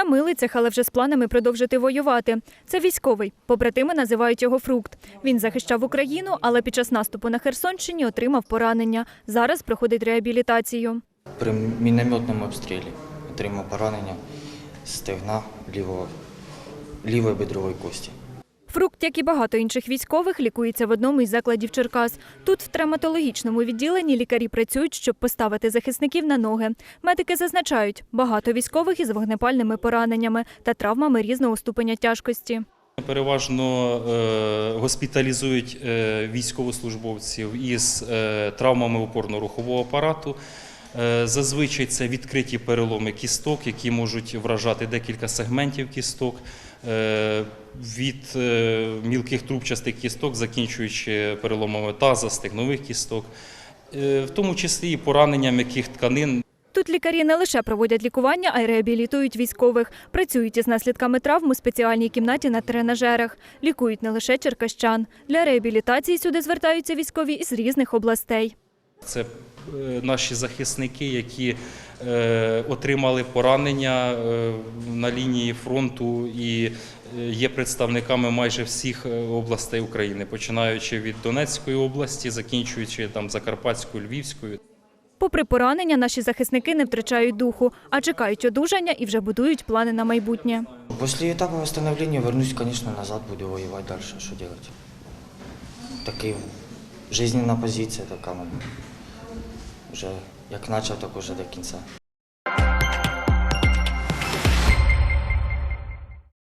На милицях, але вже з планами продовжити воювати. Це військовий. Побратими називають його фрукт. Він захищав Україну, але під час наступу на Херсонщині отримав поранення. Зараз проходить реабілітацію. При мінометному обстрілі отримав поранення стегна лівого, лівої бедрової кості. Фрукт, як і багато інших військових, лікується в одному із закладів Черкас. Тут в травматологічному відділенні лікарі працюють, щоб поставити захисників на ноги. Медики зазначають, багато військових із вогнепальними пораненнями та травмами різного ступеня тяжкості. Переважно е, госпіталізують е, військовослужбовців із е, травмами опорно-рухового апарату. Зазвичай це відкриті переломи кісток, які можуть вражати декілька сегментів кісток, від е, мілких трубчастих кісток, закінчуючи переломами таза, стегнових кісток, е, в тому числі і поранення м'яких тканин, Тут лікарі не лише проводять лікування, а й реабілітують військових. Працюють із наслідками травм у спеціальній кімнаті на тренажерах. Лікують не лише черкащан. Для реабілітації сюди звертаються військові із різних областей. Це наші захисники, які е, отримали поранення е, на лінії фронту і е, є представниками майже всіх е, областей України, починаючи від Донецької області, закінчуючи там Закарпатською, Львівською. Попри поранення, наші захисники не втрачають духу, а чекають одужання і вже будують плани на майбутнє. После этапа восстановления вернусь, конечно, назад, буду воевать дальше. Что делать? Такая жизненная позиция така. ну, Вже як почав, так уже до кінця.